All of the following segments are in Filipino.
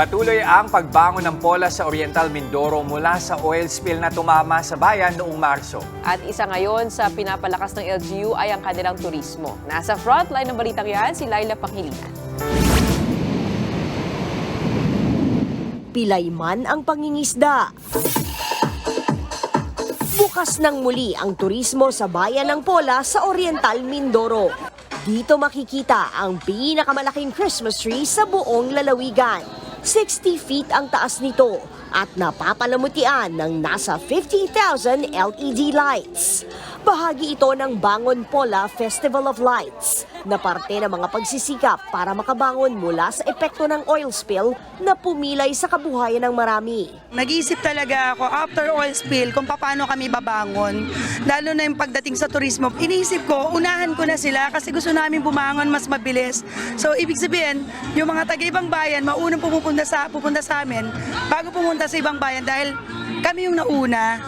Patuloy ang pagbangon ng pola sa Oriental Mindoro mula sa oil spill na tumama sa bayan noong Marso. At isa ngayon sa pinapalakas ng LGU ay ang kanilang turismo. Nasa frontline ng balitang yan, si Laila Pangilinan. Pilay man ang pangingisda. Bukas ng muli ang turismo sa bayan ng Pola sa Oriental Mindoro. Dito makikita ang pinakamalaking Christmas tree sa buong lalawigan. 60 feet ang taas nito at napapalamutian ng nasa 50,000 LED lights. Bahagi ito ng Bangon Pola Festival of Lights na parte ng mga pagsisikap para makabangon mula sa epekto ng oil spill na pumilay sa kabuhayan ng marami. Nag-iisip talaga ako after oil spill kung paano kami babangon. Lalo na yung pagdating sa turismo. Iniisip ko, unahan ko na sila kasi gusto namin bumangon mas mabilis. So ibig sabihin, yung mga taga-ibang bayan, maunang pumupunta sa, pupunta sa amin bago pumunta sa ibang bayan dahil kami yung nauna.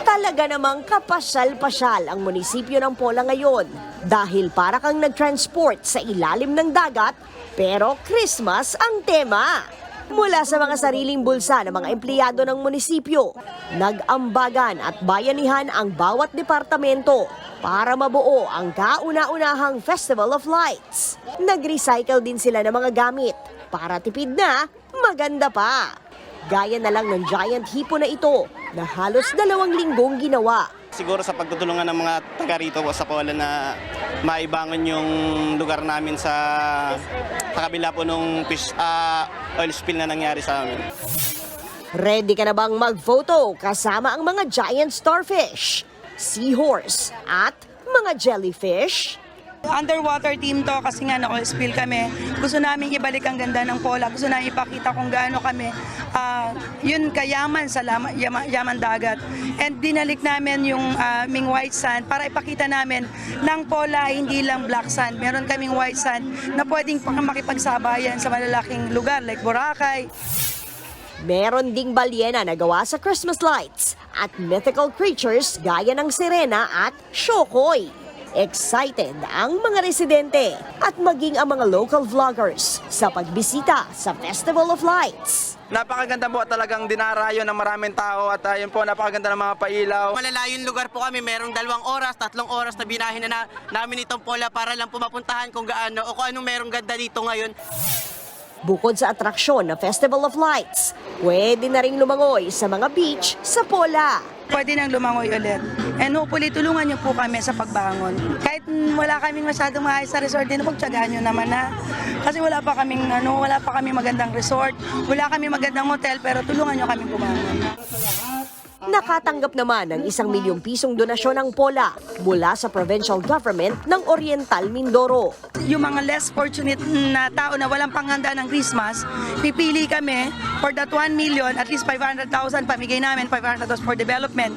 Talaga namang kapasyal-pasyal ang munisipyo ng Pola ngayon dahil para kang nag-transport sa ilalim ng dagat pero Christmas ang tema. Mula sa mga sariling bulsa ng mga empleyado ng munisipyo, nag-ambagan at bayanihan ang bawat departamento para mabuo ang kauna-unahang Festival of Lights. Nag-recycle din sila ng mga gamit para tipid na, maganda pa. Gaya na lang ng giant hipo na ito na halos dalawang linggong ginawa. Siguro sa pagtutulungan ng mga taga rito po sa Pola na maibangon yung lugar namin sa, sa kabila po nung fish, ah, oil spill na nangyari sa amin. Ready ka na bang mag-photo kasama ang mga giant starfish, seahorse at mga jellyfish? Underwater team to kasi nga na-oil spill kami. Gusto namin ibalik ang ganda ng Pola. Gusto namin ipakita kung gaano kami ah, yun kayaman sa lama, yama, yaman dagat. And dinalik namin yung ah, aming white sand para ipakita namin ng Pola hindi lang black sand. Meron kaming white sand na pwedeng makipagsabayan sa malalaking lugar like Boracay. Meron ding balyena na gawa sa Christmas lights at mythical creatures gaya ng sirena at shokoy. Excited ang mga residente at maging ang mga local vloggers sa pagbisita sa Festival of Lights. Napakaganda po talagang dinarayo ng maraming tao at ayun po napakaganda ng mga pailaw. Malalayong lugar po kami, merong dalawang oras, tatlong oras na binahin na, na namin itong pola para lang pumapuntahan kung gaano o kung anong merong ganda dito ngayon. Bukod sa atraksyon na Festival of Lights, pwede na rin lumangoy sa mga beach sa Pola. Pwede nang lumangoy ulit. And hopefully, tulungan niyo po kami sa pagbangon. Kahit wala kaming masyadong maayos sa resort din, pagtsagaan niyo naman na. Kasi wala pa kaming, ano, wala pa kaming magandang resort, wala kaming magandang hotel, pero tulungan niyo kami bumangon. Nakatanggap naman ng isang milyong pisong donasyon ng Pola mula sa provincial government ng Oriental Mindoro. Yung mga less fortunate na tao na walang panghanda ng Christmas, pipili kami for that 1 million, at least 500,000 pamigay namin, 500,000 for development.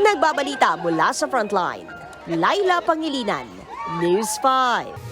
Nagbabalita mula sa frontline. Laila Pangilinan, News 5.